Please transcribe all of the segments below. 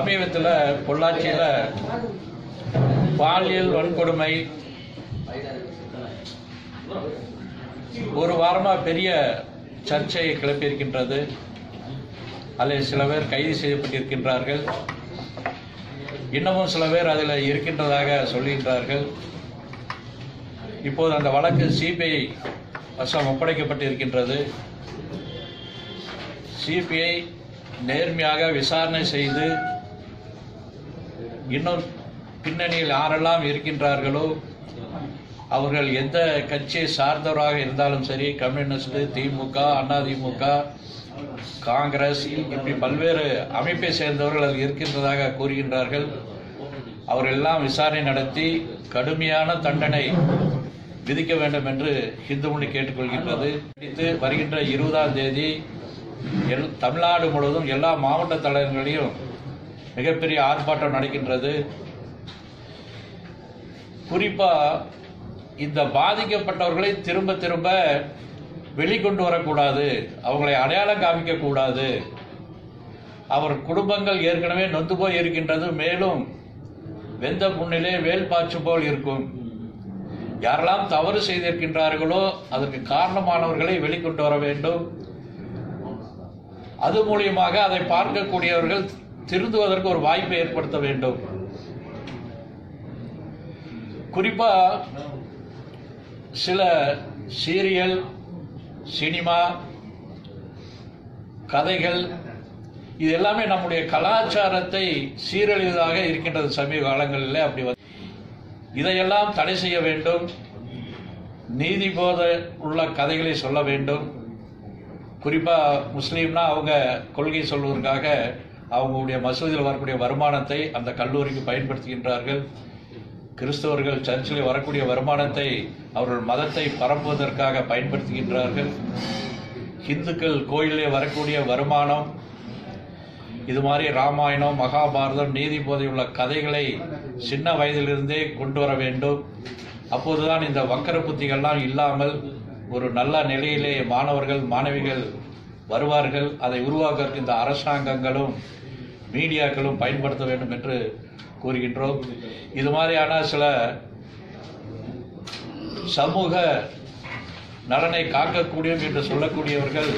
சமீபத்தில் பொள்ளாச்சியில் பாலியல் வன்கொடுமை ஒரு வாரமாக பெரிய சர்ச்சையை கிளப்பியிருக்கின்றது. அதில் சில பேர் கைது செய்யப்பட்டிருக்கின்றார்கள். இன்னமும் சில பேர் அதில் இருக்கின்றதாக சொல்கின்றார்கள். இப்போது அந்த வழக்கு சிபிஐ வசம் ஒப்படைக்கப்பட்டிருக்கின்றது. சிபிஐ நேர்மையாக விசாரணை செய்து இன்னொரு பின்னணியில் யாரெல்லாம் இருக்கின்றார்களோ அவர்கள் எந்த கட்சியை சார்ந்தவராக இருந்தாலும் சரி கம்யூனிஸ்ட் திமுக அதிமுக காங்கிரஸ் இப்படி பல்வேறு அமைப்பை சேர்ந்தவர்கள் அதில் இருக்கின்றதாக கூறுகின்றார்கள். அவரெல்லாம் விசாரணை நடத்தி கடுமையான தண்டனை விதிக்க வேண்டும் என்று இந்து மொழி கேட்டுக்கொள்கின்றது. இது வருகின்ற இருபதாம் தேதி எல் தமிழ்நாடு முழுவதும் எல்லா மாவட்ட தலைவர்களையும் மிகப்பெரிய ஆர்ப்பாட்டம் நடக்கின்றது. குறிப்பா இந்த பாதிக்கப்பட்டவர்களை திரும்ப திரும்ப வெளிக்கொண்டு வரக்கூடாது. அவங்களை அடையாளம் காமிக்க கூடாது. அவர் குடும்பங்கள் ஏற்கனவே நொந்து போய் இருக்கின்றது மேலும் வெந்த புண்ணிலே வேல் பாய்ச்சு போல் இருக்கும். யாரெல்லாம் தவறு செய்திருக்கின்றார்களோ அதற்கு காரணமானவர்களை வெளிக்கொண்டு வர வேண்டும். அது மூலியமாக அதை பார்க்கக்கூடியவர்கள் திருந்துவதற்கு ஒரு வாய்ப்பை ஏற்படுத்த வேண்டும். குறிப்பா சில சீரியல் சினிமா கதைகள் இது எல்லாமே நம்முடைய கலாச்சாரத்தை சீரழிவதாக இருக்கின்றது சமீப காலங்களில் அப்படி வந்து. இதையெல்லாம் தடை செய்ய வேண்டும். நீதி போத உள்ள கதைகளை சொல்ல வேண்டும். குறிப்பா முஸ்லீம்னா அவங்க கொள்கை சொல்வதற்காக அவங்களுடைய மசூதியில் வரக்கூடிய வருமானத்தை அந்த கல்லூரிக்கு பயன்படுத்துகின்றார்கள். கிறிஸ்தவர்கள் சர்ச்சில் வரக்கூடிய வருமானத்தை அவர்கள் மதத்தை பரப்புவதற்காக பயன்படுத்துகின்றார்கள். இந்துக்கள் கோயிலே வரக்கூடிய வருமானம் இது மாதிரி ராமாயணம் மகாபாரதம் நீதி போதையுள்ள கதைகளை சின்ன வயதிலிருந்தே கொண்டு வர வேண்டும். அப்போதுதான் இந்த வக்கர புத்திகள்லாம் இல்லாமல் ஒரு நல்ல நிலையிலே மாணவர்கள் மாணவிகள் வருவார்கள் அதை உருவாக்குவதற்கு இந்த அரசாங்கங்களும் மீடியாக்களும் பயன்படுத்த வேண்டும் என்று கூறுகின்றோம். இது மாதிரியான சில சமூக நலனை காக்கக்கூடியும் என்று சொல்லக்கூடியவர்கள்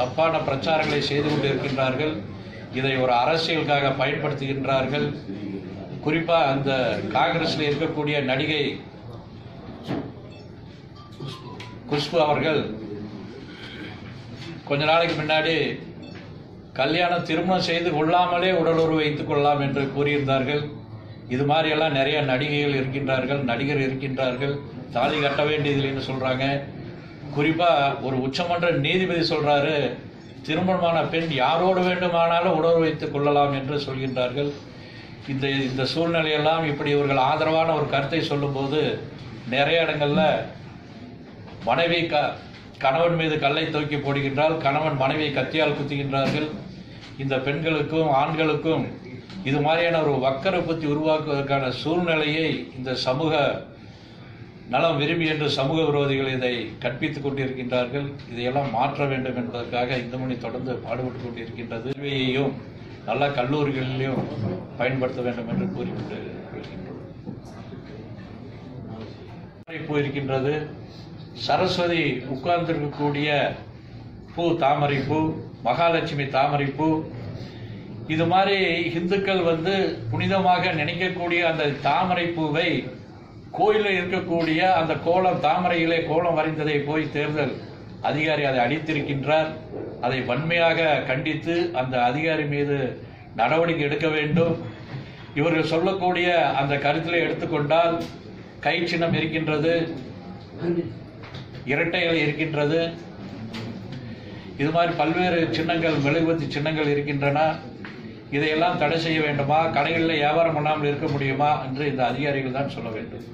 தப்பான பிரச்சாரங்களை செய்து கொண்டிருக்கின்றார்கள். இதை ஒரு அரசியலுக்காக பயன்படுத்துகின்றார்கள். குறிப்பாக அந்த காங்கிரஸில் இருக்கக்கூடிய நடிகை குஷ்பு அவர்கள் கொஞ்ச நாளைக்கு முன்னாடி கல்யாணம் திருமணம் செய்து கொள்ளாமலே உடலுறவு வைத்துக் கொள்ளலாம் என்று கூறியிருந்தார்கள். இது மாதிரி எல்லாம் நிறைய நடிகைகள் இருக்கின்றார்கள் நடிகர் இருக்கின்றார்கள். தாலி கட்ட வேண்டியதில்லைன்னு சொல்றாங்க. குறிப்பா ஒரு உச்சமன்ற நீதிபதி சொல்றாரு திருமணமான பெண் யாரோடு வேண்டுமானாலும் உணர்வு வைத்துக் கொள்ளலாம் என்று சொல்கின்றார்கள். இந்த இந்த சூழ்நிலையெல்லாம் இப்படி இவர்கள் ஆதரவான ஒரு கருத்தை சொல்லும்போது நிறைய இடங்களில் மனைவி க கணவன் மீது கல்லை தூக்கி போடுகின்றால் கணவன் மனைவியை கத்தியால் குத்துகின்றார்கள். இந்த பெண்களுக்கும் ஆண்களுக்கும் இது மாதிரியான ஒரு வக்கர புத்தி உருவாக்குவதற்கான சூழ்நிலையை இந்த சமூக நலம் விரும்பி என்று சமூக விரோதிகள் இதை கற்பித்துக் கொண்டிருக்கின்றார்கள். இதையெல்லாம் மாற்ற வேண்டும் என்பதற்காக இந்த மணி தொடர்ந்து பாடுபட்டு கொண்டிருக்கின்றது. கல்வியையும் நல்ல கல்லூரிகளிலும் பயன்படுத்த வேண்டும் என்று கூறிக்கொண்டு போயிருக்கின்றது. சரஸ்வதி உட்கார்ந்திருக்கக்கூடிய பூ தாமரை பூ மகாலட்சுமி தாமரை பூ. இது மாதிரி இந்துக்கள் வந்து புனிதமாக நினைக்கக்கூடிய அந்த தாமரை பூவை கோயிலில் இருக்கக்கூடிய அந்த கோலம் தாமரையிலே கோலம் வரைந்ததை போய் தேர்தல் அதிகாரி அதை அடித்திருக்கின்றார். அதை வன்மையாக கண்டித்து அந்த அதிகாரி மீது நடவடிக்கை எடுக்க வேண்டும். இவர்கள் சொல்லக்கூடிய அந்த கருத்தில் எடுத்துக்கொண்டால் கை சின்னம் இருக்கின்றது. இரட்டைகள் இருக்கின்றது. இது மாதிரி பல்வேறு சின்னங்கள் மெழுகுவத்தி சின்னங்கள் இருக்கின்றன. இதையெல்லாம் தடை செய்ய வேண்டுமா? கடைகளில் வியாபாரம் பண்ணாமல் இருக்க முடியுமா? என்று இந்த அதிகாரிகள் தான் சொல்ல வேண்டும்.